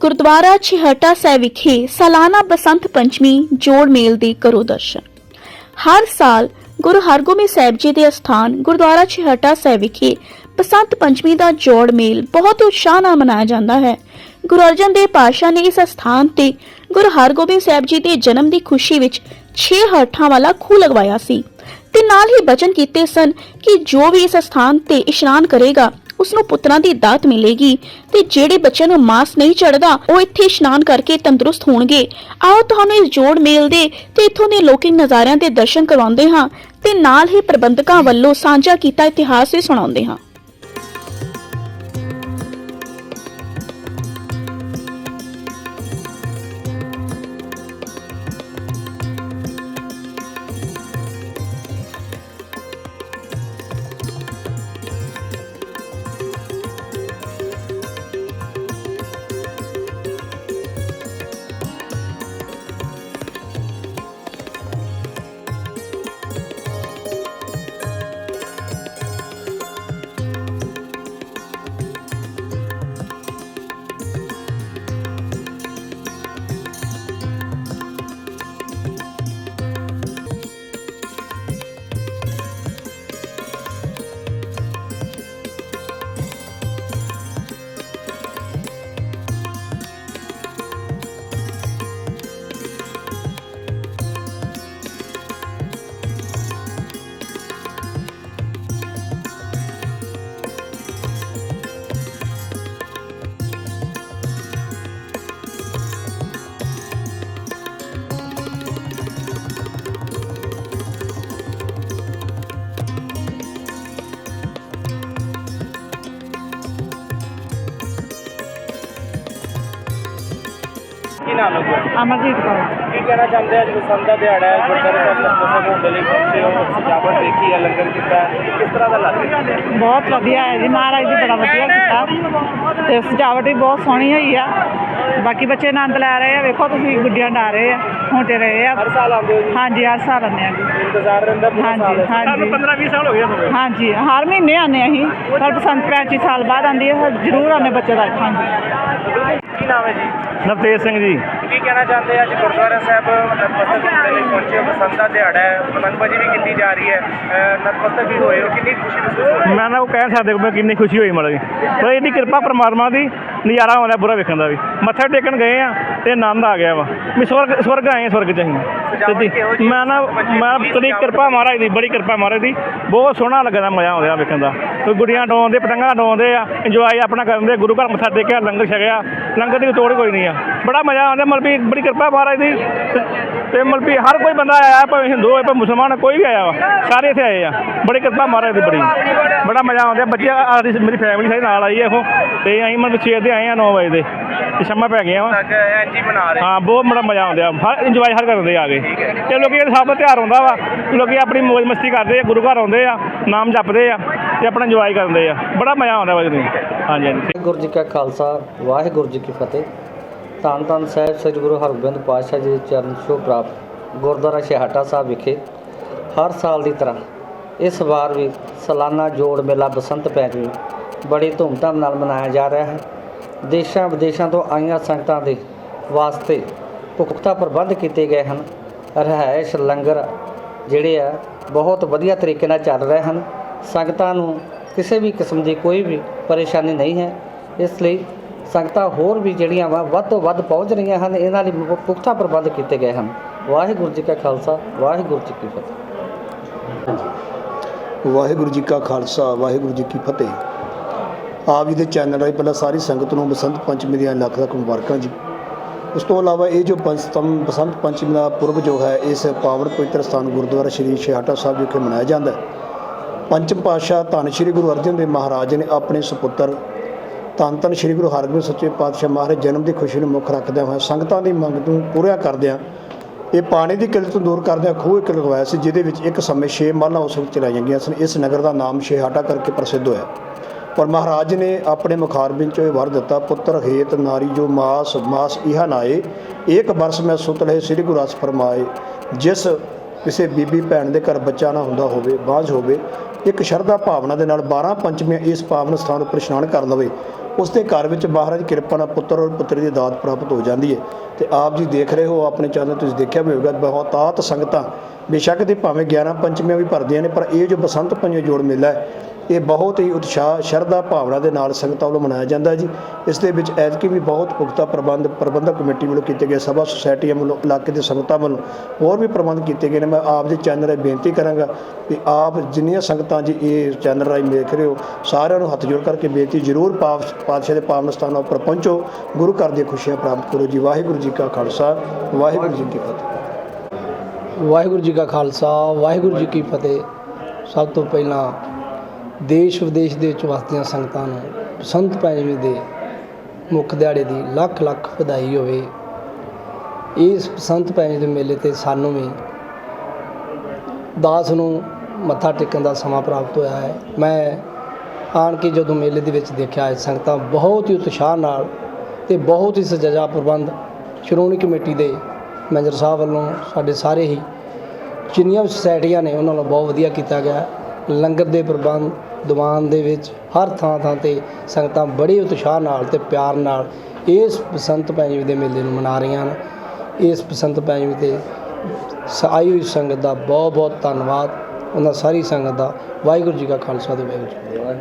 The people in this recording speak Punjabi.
ਗੁਰਦੁਆਰਾ ਛਿਹਟਾ ਸਾਹਿਬ ਵਿਖੇ ਸਾਲਾਨਾ ਬਸੰਤ ਪੰਚਮੀ ਜੋੜ ਮੇਲ ਦੇ ਕਰੋ ਦਰਸ਼ਨ। ਹਰ ਸਾਲ ਗੁਰੂ ਹਰਗੋਬਿੰਦ ਸਾਹਿਬ ਜੀ ਦੇ ਅਸਥਾਨ ਗੁਰਦੁਆਰਾ ਛਿਹਟਾ ਸਾਹਿਬ ਵਿਖੇ ਬਸੰਤ ਪੰਚਮੀ ਦਾ ਜੋੜ ਮੇਲ ਬਹੁਤ ਉਤਸ਼ਾਹ ਨਾਲ ਮਨਾਇਆ ਜਾਂਦਾ ਹੈ। ਗੁਰੂ ਅਰਜਨ ਦੇਵ ਪਾਤਸ਼ਾਹ ਨੇ ਇਸ ਅਸਥਾਨ ਤੇ ਗੁਰੂ ਹਰਗੋਬਿੰਦ ਸਾਹਿਬ ਜੀ ਦੇ ਜਨਮ ਦੀ ਖੁਸ਼ੀ ਵਿੱਚ 6 ਹੱਠਾਂ ਵਾਲਾ ਖੂਹ ਲਗਵਾਇਆ ਸੀ ਤੇ ਨਾਲ ਹੀ ਬਚਨ ਕੀਤੇ ਸਨ ਕਿ ਜੋ ਵੀ ਇਸ ਅਸਥਾਨ ਤੇ ਇਸ਼ਨਾਨ ਕਰੇਗਾ ਉਸ ਨੂੰ ਪੁੱਤਰਾਂ ਦੀ ਦਾਤ ਮਿਲੇਗੀ ਤੇ ਜਿਹੜੇ ਬੱਚਿਆਂ ਨੂੰ ਮਾਸ ਨਹੀਂ ਚੜਦਾ ਉਹ ਇੱਥੇ ਇਸ਼ਨਾਨ ਕਰਕੇ ਤੰਦਰੁਸਤ ਹੋਣਗੇ। ਆਓ ਤੁਹਾਨੂੰ ਇਸ ਜੋੜ ਮੇਲ ਦੇ ਤੇ ਇਥੋਂ ਦੇ ਲੋਕਿਕ ਨਜ਼ਾਰਿਆਂ ਦੇ ਦਰਸ਼ਨ ਕਰਵਾਉਂਦੇ ਹਾਂ ਤੇ ਨਾਲ ਹੀ ਪ੍ਰਬੰਧਕਾਂ ਵੱਲੋਂ ਸਾਂਝਾ ਕੀਤਾ ਇਤਿਹਾਸ ਵੀ ਸੁਣਾਉਂਦੇ ਹਾਂ। ਕੀ ਨਾਮ ਹੈ ਤੁਹਾਡਾ? ਅਮਰਜੀਤ ਕੌਰ। ਕੀ ਕਹਿਣਾ ਚਾਹੁੰਦੇ ਹੋ ਅੱਜ ਬਸੰਤ ਦਾ ਦਿਹਾੜਾ ਹੈ ਗੁਰਦੁਆਰਾ ਸਾਹਿਬ ਨਤਮਸਤਕ ਹੋਣ ਦੇ ਲਈ ਪਹੁੰਚੇ ਹੋ ਸਜਾਵਟ ਦੇਖੀ ਹੈ ਲੰਗਰ ਕੀਤਾ। ਹੈ। ਕਿਸ ਤਰ੍ਹਾਂ ਦਾ ਲੱਗ ਰਿਹਾ? ਹੈ ਬਹੁਤ ਵਧੀਆ ਹੈ ਜੀ ਮਹਾਰਾਜ ਜੀ ਬੜਾ ਵਧੀਆ ਕੀਤਾ। ਤੇ ਸਜਾਵਟ ਵੀ ਬਹੁਤ ਸੋਹਣੀ ਹੋਈ ਆ। ਬਾਕੀ ਬੱਚੇ ਆਨੰਦ ਲੈ ਰਹੇ ਆ। ਵੇਖੋ ਤੁਸੀਂ ਗੁੱਡੀਆਂ ਡਾ ਰਹੇ ਆ ਹੁੰਟੇ ਰਹੇ ਆ। ਹਰ ਸਾਲ ਆਉਂਦੇ ਹੋ ਜੀ? ਹਾਂਜੀ ਹਰ ਸਾਲ ਆਉਂਦੇ ਆ ਜੀ। ਇੰਤਜ਼ਾਰ ਰਹਿੰਦਾ ਪੂਰਾ ਹਾਂਜੀ, ਸਾਲ ਹਾਂਜੀ। 15 20 ਸਾਲ ਹੋ ਗਏ ਤੁਹਾਨੂੰ? ਹਾਂਜੀ ਹਰ ਮਹੀਨੇ ਆਉਂਦੇ ਆ ਅਸੀਂ। ਪਰ ਬਸੰਤ ਪੰਚਮੀ ਸਾਲ ਬਾਅਦ ਆਉਂਦੀ ਹੈ ਜ਼ਰੂਰ ਆਉਂਦੇ ਬੱਚੇ ਦਾ। ਹਾਂਜੀ ਕੀ ਨਾਮ ਹੈ ਜੀ? ਨਵਤੇਜ ਸਿੰਘ ਜੀ। ਕੀ ਕਹਿਣਾ ਚਾਹੁੰਦੇ ਅੱਜ ਗੁਰਦੁਆਰਾ ਸਾਹਿਬ ਨਤਮਸਤਕ ਹੋਣ ਦੇ ਲਈ ਪਹੁੰਚੇ ਬਸੰਤ ਦਾ ਦਿਹਾੜਾ ਹੈ। ਪਤੰਗਬਾਜ਼ੀ ਵੀ ਕੀਤੀ ਜਾ ਰਹੀ ਹੈ। ਨਤਮਸਤਕ ਵੀ ਹੋਏ ਹੋ। ਕਿੰਨੀ ਖੁਸ਼ੀ ਮਹਿਸੂਸ ਹੋ ਰਹੀ ਹੈ? ਮੈਂ ਨਾ ਉਹ ਕਹਿ ਸਕਦੇ ਕਿ ਕਿੰਨੀ ਖੁਸ਼ੀ ਹੋਈ ਮਾੜਾ ਜੀ। ਪਰ ਇਹਦੀ ਕਿਰਪਾ ਪਰਮਾਤਮਾ ਦੀ ਨਜ਼ਾਰਾ ਆਉਂਦਾ ਬੁਰਾ ਵੇਖਣ ਦਾ ਵੀ। ਮੱਥਾ ਟੇਕਣ ਗਏ ਆ ਤੇ ਆਨੰਦ ਆ ਗਿਆ ਵਾ। ਵੀ ਸਵਰਗ ਸਵਰਗ ਆਏ ਸਵਰਗ ਚ ਅਸੀਂ। ਮੈਂ ਨਾ ਮੈਂ ਤੇਰੀ ਕਿਰਪਾ ਮਹਾਰਾਜ ਦੀ ਬੜੀ ਕਿਰਪਾ ਮਹਾਰਾਜ ਦੀ। ਬਹੁਤ ਸੋਹਣਾ ਲੱਗਦਾ ਮਜ਼ਾ ਆਉਂਦਾ ਵੇਖਣ ਦਾ। ਕੋਈ ਗੁੜੀਆਂ ਡਾਉਂਦੇ ਪਤੰਗਾਂ ਡਾਉਂਦੇ ਆ ਇੰਜੋਏ ਆਪਣਾ ਕਰਦੇ ਗੁਰੂ ਘਰ ਮੱਥਾ ਟੇਕਿਆ ਲੰਗਰ ਛਕਿਆ। ਲੰਗਰ ਦੀ ਤੋੜ ਕੋਈ ਨਹੀਂ ਆ। ਬੜਾ ਮਜ਼ਾ ਆਉਂਦਾ ਮਤਲਬ ਵੀ ਬੜੀ ਕਿਰਪਾ ਮਹਾਰਾਜ ਦੀ। ਤੇ ਮਤਲਬ ਵੀ ਹਰ ਕੋਈ ਬੰਦਾ ਆਇਆ ਭਾਵੇਂ ਹਿੰਦੂ ਹੋਵੇ ਭਾਵੇਂ ਮੁਸਲਮਾਨ ਹੋਵੇ, ਕੋਈ ਵੀ ਆਇਆ ਵਾ ਸਾਰੇ ਇੱਥੇ ਆਏ ਆ। ਬੜੀ ਕਿਰਪਾ ਮਹਾਰਾਜ ਦੀ ਬੜੀ। ਬੜਾ ਮਜ਼ਾ ਆਉਂਦਾ। ਬੱਚੇ ਆ ਰਹੀ ਮੇਰੀ ਫੈਮਿਲੀ ਸਾਰੇ ਨਾਲ ਆਈ ਹੈ ਉਹ ਤੇ ਅਸੀਂ ਮਤਲਬ ਸਵੇਰ ਦੇ ਆਏ ਆ 9 ਵਜੇ ਦੇ। ਤੇ ਸ਼ਾਮਾਂ ਪੈ ਗਈਆਂ ਵਾ। ਤੱਕ ਐਂਜੀ ਬਣਾ ਰਹੇ ਹਾਂ ਬਹੁਤ ਬੜਾ ਮਜ਼ਾ ਆਉਂਦਾ। ਹਰ ਇੰਜੋਏ ਹਰ ਕਰਦੇ ਆ ਗਏ ਤੇ ਲੋਕੀ ਇਹ ਸਭ ਦਾ ਤਿਉਹਾਰ ਹੁੰਦਾ ਵਾ। ਲੋਕੀ ਆਪਣੀ ਮौज ਮਸਤੀ ਕਰਦੇ ਆ ਗੁਰੂ ਘਰ ਆਉਂਦੇ ਆ ਨਾਮ ਜਪਦੇ ਆ ਤੇ ਆਪਣਾ ਇੰਜੋਏ ਕਰਦੇ ਆ। ਬੜਾ ਮਜ਼ਾ ਆਉਂਦਾ ਵਾ ਜਦੋਂ ਹਾਂਜੀ ਹਾਂਜੀ। ਵਾਹਿਗੁਰੂ ਜੀ ਕਾ ਖਾਲਸਾ ਵਾਹਿਗੁਰੂ ਜੀ ਕੀ ਫਤਿਹ। ਧੰਨ ਧੰਨ ਸਾਹਿਬ ਸ੍ਰੀ ਗੁਰੂ ਹਰਗੋਬਿੰਦ ਪਾਤਸ਼ਾਹ ਜੀ ਦੇ ਚਰਨ ਛੋਹ ਪ੍ਰਾਪਤ। ਗੁਰਦੁਆਰਾ ਛਿਹਾਟਾ ਸਾਹਿਬ ਵਿਖੇ ਹਰ ਸਾਲ ਦੀ ਤਰ੍ਹਾਂ ਇਸ ਵਾਰ ਵੀ ਸਾਲਾਨਾ ਜੋੜ ਮੇਲਾ ਬਸੰਤ ਪੰਚਮੀ ਬੜੀ ਧੂਮਧਾਮ ਨਾਲ ਮਨਾਇਆ ਜਾ ਰਿਹਾ ਹੈ। ਦੇਸ਼ਾਂ ਵਿਦੇਸ਼ਾਂ ਤੋਂ ਆਈਆਂ ਸੰਗਤਾਂ ਦੇ ਵਾਸਤੇ ਪੁਖਤਾ ਪ੍ਰਬੰਧ ਕੀਤੇ ਗਏ ਹਨ। ਰਿਹਾਇਸ਼ ਲੰਗਰ ਜਿਹੜੇ ਆ, ਬਹੁਤ ਵਧੀਆ ਤਰੀਕੇ ਨਾਲ ਚੱਲ ਰਹੇ ਹਨ। ਸੰਗਤਾਂ ਨੂੰ ਕਿਸੇ ਵੀ ਕਿਸਮ ਦੀ ਕੋਈ ਵੀ ਪਰੇਸ਼ਾਨੀ ਨਹੀਂ ਹੈ। ਇਸ ਲਈ ਸੰਗਤਾਂ ਹੋਰ ਵੀ ਜਿਹੜੀਆਂ ਵਾ ਵੱਧ ਤੋਂ ਵੱਧ ਪਹੁੰਚ ਰਹੀਆਂ ਹਨ, ਇਹਨਾਂ ਲਈ ਪੁਖਤਾ ਪ੍ਰਬੰਧ ਕੀਤੇ ਗਏ ਹਨ। ਵਾਹਿਗੁਰੂ ਜੀ ਕਾ ਖਾਲਸਾ, ਵਾਹਿਗੁਰੂ ਜੀ ਕੀ ਫਤਿਹ। ਵਾਹਿਗੁਰੂ ਜੀ ਕਾ ਖਾਲਸਾ, ਵਾਹਿਗੁਰੂ ਜੀ ਕੀ ਫਤਿਹ। ਆਪ ਜੀ ਦੇ ਚੈਨਲ ਰਾਹੀਂ ਪਹਿਲਾਂ ਸਾਰੀ ਸੰਗਤ ਨੂੰ ਬਸੰਤ ਪੰਚਮੀ ਦੀਆਂ ਲੱਖ ਲੱਖ ਮੁਬਾਰਕਾਂ ਜੀ। ਉਸ ਤੋਂ ਇਲਾਵਾ ਇਹ ਜੋ ਪੰਚਤਮ ਬਸੰਤ ਪੰਚਮੀ ਦਾ ਪੁਰਬ ਜੋ ਹੈ, ਇਸ ਪਾਵਨ ਪਵਿੱਤਰ ਸਥਾਨ ਗੁਰਦੁਆਰਾ ਸ਼੍ਰੀ ਛਿਹਾਟਾ ਸਾਹਿਬ ਵਿਖੇ ਮਨਾਇਆ ਜਾਂਦਾ ਹੈ। ਪੰਚਮ ਪਾਤਸ਼ਾਹ ਧੰਨ ਸ਼੍ਰੀ ਗੁਰੂ ਅਰਜਨ ਦੇਵ ਮਹਾਰਾਜ ਨੇ ਆਪਣੇ ਸੁਪੁੱਤਰ ਧੰਨ ਧੰਨ ਸ਼੍ਰੀ ਗੁਰੂ ਹਰਗੋਬਿੰਦ ਸੱਚੇ ਪਾਤਸ਼ਾਹ ਮਹਾਰਾਜ, ਜਨਮ ਦੀ ਖੁਸ਼ੀ ਨੂੰ ਮੁੱਖ ਰੱਖਦਿਆਂ ਹੋਇਆ, ਸੰਗਤਾਂ ਦੀ ਮੰਗ ਨੂੰ ਪੂਰਾ ਕਰਦਿਆਂ, ਇਹ ਪਾਣੀ ਦੀ ਕਿੱਲਤ ਨੂੰ ਦੂਰ ਕਰਦਿਆਂ ਖੂਹ ਇੱਕ ਲਗਵਾਇਆ ਸੀ, ਜਿਹਦੇ ਵਿੱਚ ਇੱਕ ਸਮੇਂ ਛੇ ਮਾਲਾਂ ਉਸ ਵਕਤ ਚਲਾਈਆਂ ਗਈਆਂ ਸਨ। ਇਸ ਨਗਰ ਦਾ ਨਾਮ ਸ਼ੇਹਾਟਾ ਕਰਕੇ ਪ੍ਰਸਿੱਧ ਹੋਇਆ। ਪਰ ਮਹਾਰਾਜ ਨੇ ਆਪਣੇ ਮੁਖਾਰਬਿੰਦ ਚੋਂ ਇਹ ਵਰ ਦਿੱਤਾ, ਪੁੱਤਰ ਹੇਤ ਨਾਰੀ ਜੋ ਮਾਸ ਮਾਸ ਇਹਾ ਨਾਏ ਇੱਕ ਬਰਸ ਮੈਂ ਸੁਤ ਲਏ ਸ੍ਰੀ ਗੁਰੂ ਰਸ ਫਰਮਾਏ। ਜਿਸ ਕਿਸੇ ਬੀਬੀ ਭੈਣ ਦੇ ਘਰ ਬੱਚਾ ਨਾ ਹੁੰਦਾ ਹੋਵੇ, ਬਾਝ ਹੋਵੇ, ਇੱਕ ਸ਼ਰਧਾ ਭਾਵਨਾ ਦੇ ਨਾਲ 12 ਪੰਚਮੀਆਂ ਇਸ ਪਾਵਨ ਸਥਾਨ ਉੱਪਰ ਇਸ਼ਨਾਨ ਕਰ ਲਵੇ ਉਸ ਦੇ ਘਰ ਵਿੱਚ ਮਹਾਰਾਜ ਦੀ ਕਿਰਪਾ ਨਾਲ ਪੁੱਤਰ ਔਰ ਪੁੱਤਰੀ ਦੀ ਦਾਤ ਪ੍ਰਾਪਤ ਹੋ ਜਾਂਦੀ ਹੈ ਤੇ ਆਪ ਜੀ ਦੇਖ ਰਹੇ ਹੋ, ਆਪਣੇ ਚੈਨਲ ਤੁਸੀਂ ਦੇਖਿਆ ਵੀ ਹੋਵੇਗਾ ਬਹੁਤਾਤ ਸੰਗਤਾਂ ਬੇਸ਼ੱਕ ਦੇ ਭਾਵੇਂ 11 ਪੰਚਮੀਆਂ ਵੀ ਭਰਦੀਆਂ ਨੇ, ਪਰ ਇਹ ਜੋ ਬਸੰਤ ਪੰਚਮੀ ਜੋੜ ਮੇਲਾ ਹੈ ਇਹ ਬਹੁਤ ਹੀ ਉਤਸ਼ਾਹ, ਸ਼ਰਧਾ ਭਾਵਨਾ ਦੇ ਨਾਲ ਸੰਗਤਾਂ ਵੱਲੋਂ ਮਨਾਇਆ ਜਾਂਦਾ ਜੀ। ਇਸ ਦੇ ਵਿੱਚ ਐਤਕੀ ਵੀ ਬਹੁਤ ਪੁਖਤਾ ਪ੍ਰਬੰਧ, ਪ੍ਰਬੰਧਕ ਕਮੇਟੀ ਵੱਲੋਂ ਕੀਤੇ ਗਏ, ਸਭਾ ਸੁਸਾਇਟੀਆਂ ਵੱਲੋਂ, ਇਲਾਕੇ ਦੇ ਸੰਗਤਾਂ ਵੱਲੋਂ ਹੋਰ ਵੀ ਪ੍ਰਬੰਧ ਕੀਤੇ ਗਏ ਨੇ। ਮੈਂ ਆਪ ਦੇ ਚੈਨਲ ਰਾਹੀਂ ਬੇਨਤੀ ਕਰਾਂਗਾ ਕਿ ਆਪ ਜਿੰਨੀਆਂ ਸੰਗਤਾਂ ਜੀ ਇਹ ਚੈਨਲ ਰਾਹੀਂ ਦੇਖ ਰਹੇ ਹੋ, ਸਾਰਿਆਂ ਨੂੰ ਹੱਥ ਜੋੜ ਕਰਕੇ ਬੇਨਤੀ ਜ਼ਰੂਰ ਪਾਪ ਪਾਤਸ਼ਾਹ ਦੇ ਪਾਵਨ ਸਥਾਨਾਂ ਉੱਪਰ ਪਹੁੰਚੋ। ਗੁਰੂ ਘਰ ਦੀਆਂ ਖੁਸ਼ੀਆਂ ਪ੍ਰਾਪਤ ਕਰੋ ਜੀ। ਵਾਹਿਗੁਰੂ ਜੀ ਕਾ ਖਾਲਸਾ, ਵਾਹਿਗੁਰੂ ਜੀ ਕੀ ਫਤਿਹ। ਵਾਹਿਗੁਰੂ ਜੀ ਕਾ ਖਾਲਸਾ, ਵਾਹਿਗੁਰੂ ਜੀ ਕੀ ਫਤਿਹ। ਸਭ ਤੋਂ ਪਹਿਲਾਂ ਦੇਸ਼ ਵਿਦੇਸ਼ ਦੇ ਵਿੱਚ ਵਸਦੀਆਂ ਸੰਗਤਾਂ ਨੂੰ ਬਸੰਤ ਪੰਚਮੀ ਦੇ ਮੁੱਖ ਦਿਹਾੜੇ ਦੀ ਲੱਖ ਲੱਖ ਵਧਾਈ ਹੋਵੇ। ਇਸ ਬਸੰਤ ਪੰਚਮੀ ਦੇ ਮੇਲੇ ਤੇ ਸਾਨੂੰ ਵੀ ਦਾਸ ਨੂੰ ਮੱਥਾ ਟੇਕਣ ਦਾ ਸਮਾਂ ਪ੍ਰਾਪਤ ਹੋਇਆ ਹੈ। ਮੈਂ ਆਣ ਕੇ ਜਦੋਂ ਮੇਲੇ ਦੇ ਵਿੱਚ ਦੇਖਿਆ, ਇਹ ਸੰਗਤਾਂ ਬਹੁਤ ਹੀ ਉਤਸ਼ਾਹ ਨਾਲ ਤੇ ਬਹੁਤ ਹੀ ਸਜਜਾ ਪ੍ਰਬੰਧ ਸ਼੍ਰੋਮਣੀ ਕਮੇਟੀ ਦੇ ਮੈਨੇਜਰ ਸਾਹਿਬ ਵੱਲੋਂ ਸਾਡੇ ਸਾਰੇ ਹੀ ਜਿੰਨੀਆਂ ਵੀ ਸੁਸਾਇਟੀਆਂ ਨੇ, ਉਹਨਾਂ ਨੂੰ ਬਹੁਤ ਵਧੀਆ ਕੀਤਾ ਗਿਆ। ਲੰਗਰ ਦੇ ਪ੍ਰਬੰਧ ਦੀਵਾਨ ਦੇ ਵਿੱਚ ਹਰ ਥਾਂ ਥਾਂ ਤੇ ਸੰਗਤਾਂ ਬੜੇ ਉਤਸ਼ਾਹ ਨਾਲ ਤੇ ਪਿਆਰ ਨਾਲ ਇਸ ਬਸੰਤ ਪੰਚਮੀ ਦੇ ਮੇਲੇ ਨੂੰ ਮਨਾ ਰਹੀਆਂ ਹਨ। ਇਸ ਬਸੰਤ ਪੰਚਮੀ ਤੇ ਸ- ਆਈ ਹੋਈ ਸੰਗਤ ਦਾ ਬਹੁਤ ਬਹੁਤ ਧੰਨਵਾਦ। ਉਹਨਾਂ ਸਾਰੀ ਸੰਗਤ ਦਾ ਵਾਹਿਗੁਰੂ ਜੀ ਕਾ ਖਾਲਸਾ ਤੇ ਵਾਹਿਗੁਰੂ ਜੀ ਕੀ ਫਤਿਹ।